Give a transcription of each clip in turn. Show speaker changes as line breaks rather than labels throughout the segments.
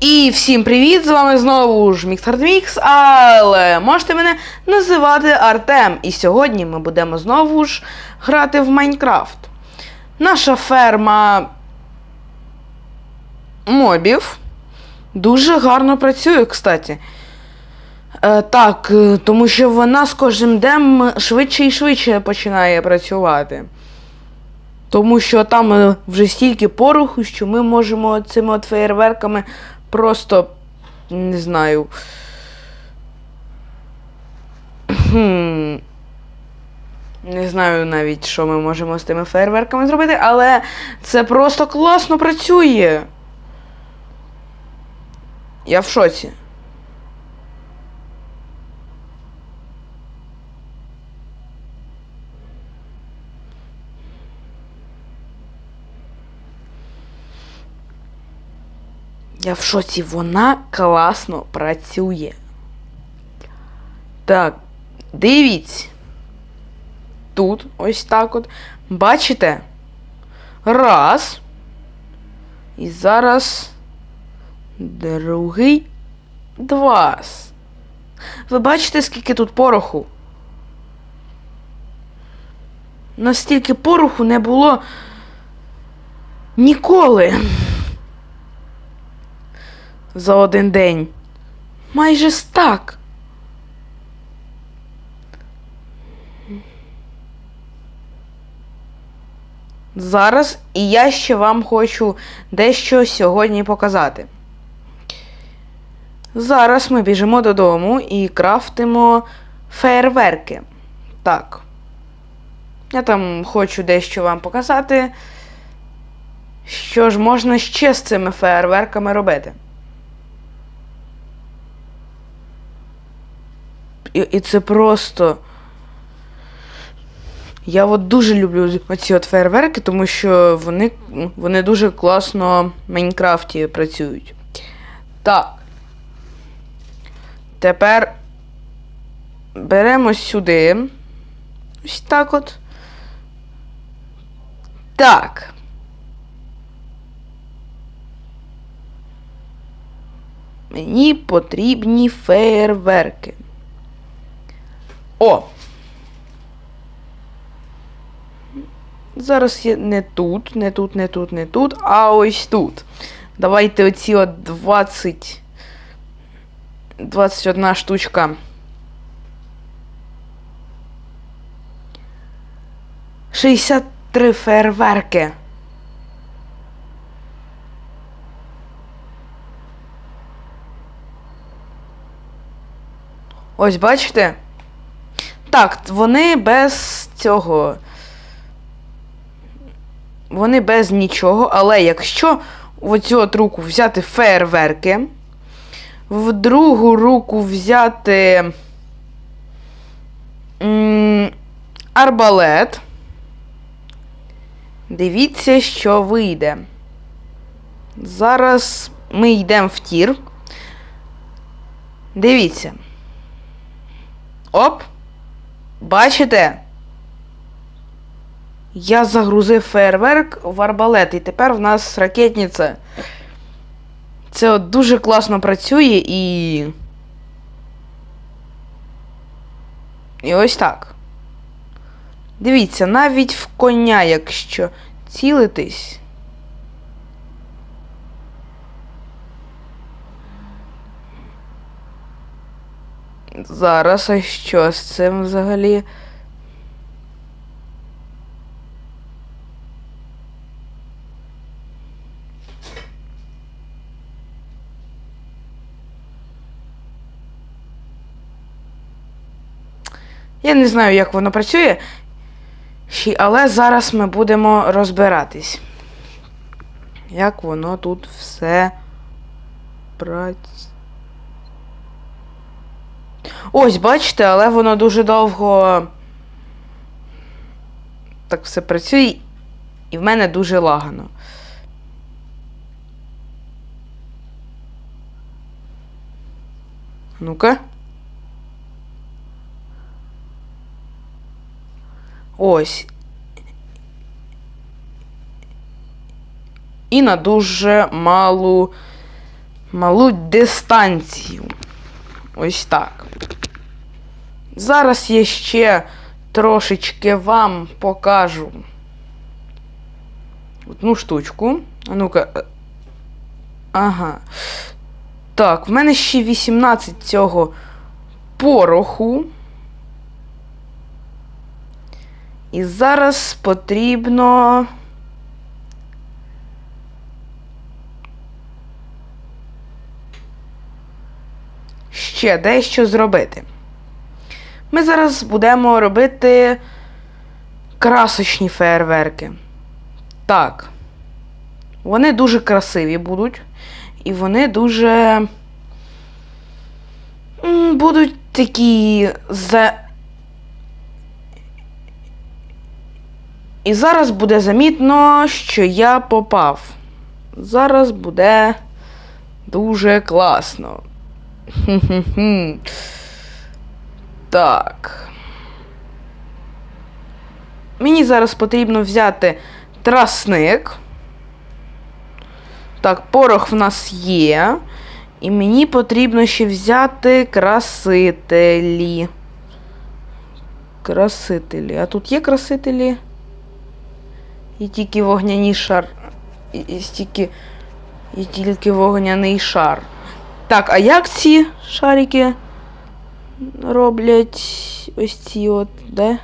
І всім привіт! З вами знову ж Мікс але можете мене називати Артем. І сьогодні ми будемо знову ж грати в Майнкрафт. Наша ферма мобів дуже гарно працює, кстати. Е, так, е, тому що вона з кожним днем швидше і швидше починає працювати. Тому що там е, вже стільки пороху, що ми можемо цими от феєрверками просто не знаю. Не знаю навіть, що ми можемо з тими фейерверками зробити, але це просто класно працює. Я в шоці. Я в шоці, вона класно працює. Так, дивіться. Тут ось так от. Бачите? Раз. І зараз другий. Два. Ви бачите, скільки тут пороху? Настільки пороху не було ніколи за один день. Майже стак. Зараз і я ще вам хочу дещо сьогодні показати. Зараз ми біжимо додому і крафтимо фейерверки. Так. Я там хочу дещо вам показати, що ж можна ще з цими фейерверками робити. І, і це просто. Я от дуже люблю оці от фейерверки, тому що вони, вони дуже класно в Майнкрафті працюють. Так. Тепер беремо сюди. Ось так от. Так. Мені потрібні фейерверки. О! Зараз є не тут, не тут, не тут, не тут, а ось тут. Давайте оці от 20. 21 штучка. Шістдесят три фейерверки. Ось бачите? Так, вони без цього. Вони без нічого, але якщо в оцю от руку взяти фейерверки, в другу руку взяти м, арбалет, дивіться, що вийде. Зараз ми йдемо в тір. Дивіться. Оп! Бачите? Я загрузив фейерверк в арбалет, і тепер в нас ракетниця. Це от дуже класно працює і. І ось так. Дивіться, навіть в коня, якщо цілитись. Зараз, а що з цим взагалі? Я не знаю, як воно працює, але зараз ми будемо розбиратись. Як воно тут все працює. Ось, бачите, але воно дуже довго так все працює, і в мене дуже лагано. Ну-ка. Ось. І на дуже малу малу дистанцію. Ось так. Зараз я ще трошечки вам покажу одну штучку. А ну-ка. е, Ага. Так, в мене ще 18 цього пороху. І зараз потрібно. Ще дещо зробити. Ми зараз будемо робити красочні фейерверки. Так. Вони дуже красиві будуть. І вони дуже. Будуть такі за. І зараз буде замітно, що я попав. Зараз буде дуже класно. Хм-хм-хм. Так. Мені зараз потрібно взяти трасник. Так, порох в нас є. І мені потрібно ще взяти красителі. Красителі. А тут є красителі? І тільки вогняні шар. І, і стільки. І тільки вогняний шар. Так, а як ці шарики роблять ось ці от, де?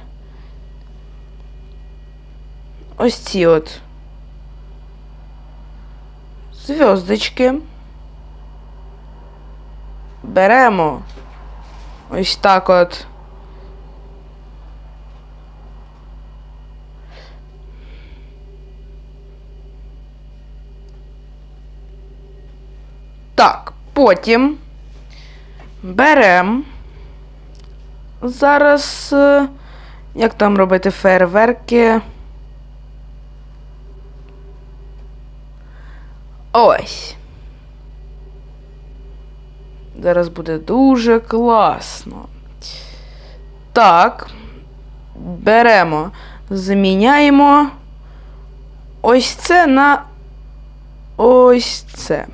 Ось ці от. Зв'язочки. Беремо. Ось так от. Так, потім беремо. Зараз. е, Як там робити фейерверки? Ось. Зараз буде дуже класно. Так. Беремо, заміняємо ось це на ось це.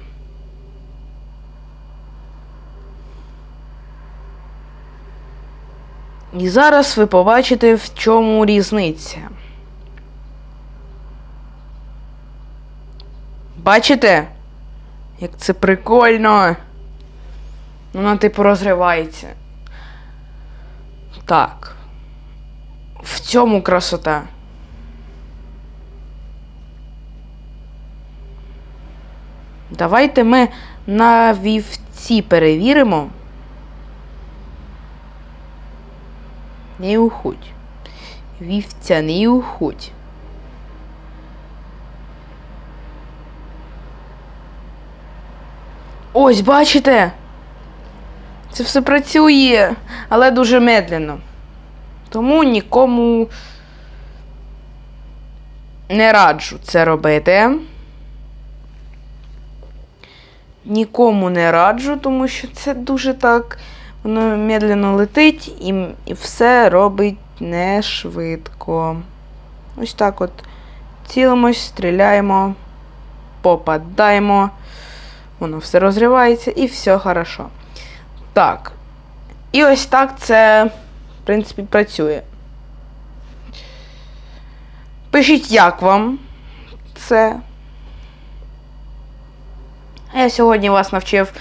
І зараз ви побачите, в чому різниця. Бачите? Як це прикольно. Вона типу розривається. Так. В цьому красота. Давайте ми на вівці перевіримо. Не уходь. Вівця, не уходь. Ось, бачите? Це все працює, але дуже медленно. Тому нікому не раджу це робити. Нікому не раджу, тому що це дуже так. Воно медленно летить і, все робить не швидко. Ось так от. Цілимось, стріляємо, попадаємо. Воно все розривається і все хорошо. Так. І ось так це, в принципі, працює. Пишіть, як вам це. Я сьогодні вас навчив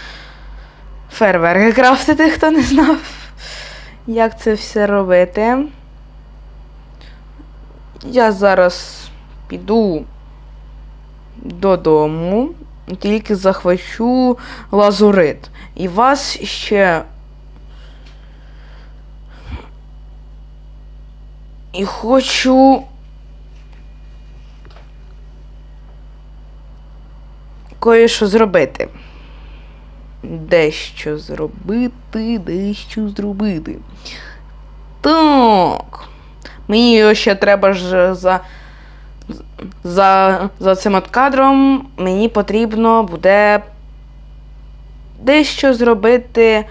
фейерверки крафтити, хто не знав, як це все робити. Я зараз піду додому, тільки захвачу лазурит. І вас ще. І хочу. Кое-що зробити. Дещо зробити, дещо зробити. Так. Мені його ще треба ж за. За, за цим от кадром мені потрібно буде дещо зробити,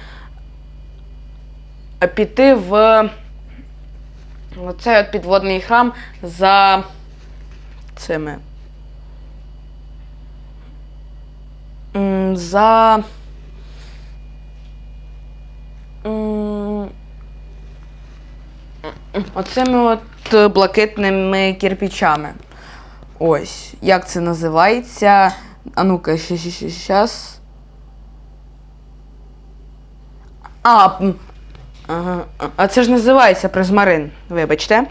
піти в оцей от підводний храм за цими. за. м, Оцими от е, блакитними кирпичами. Ось. Як це називається? А ну-ка, ще, ще, ще, щас. А, а це ж називається призмарин, вибачте.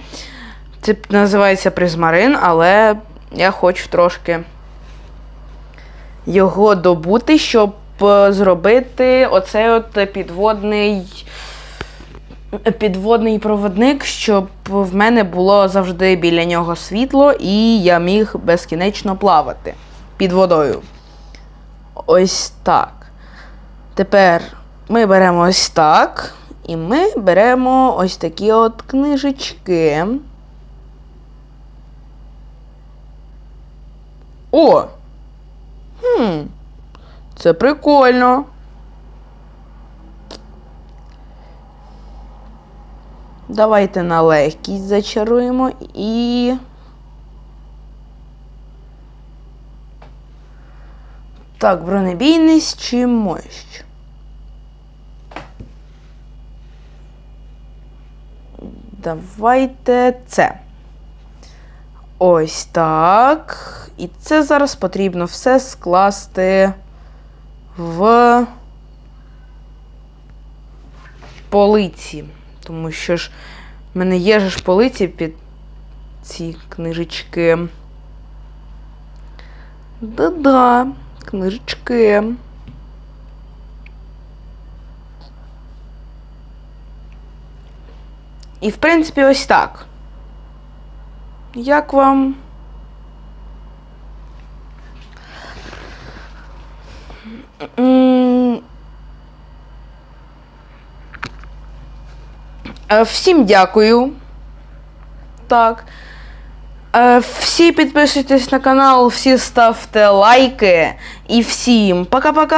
Це називається призмарин, але я хочу трошки його добути, щоб е, зробити оцей от підводний. Підводний проводник, щоб в мене було завжди біля нього світло, і я міг безкінечно плавати під водою. Ось так. Тепер ми беремо ось так. І ми беремо ось такі от книжечки. О! Хм. Це прикольно. Давайте на легкість зачаруємо і. Так, бронебійність чи мощь? Давайте це. Ось так. І це зараз потрібно все скласти в полиці. Тому що ж в мене є ж полиці під ці книжечки. Да-да, книжечки. І, в принципі, ось так. Як вам? М, Е, Всім дякую. Так. Е, Всі підписуйтесь на канал, всі ставте лайки. І всім пока-пока!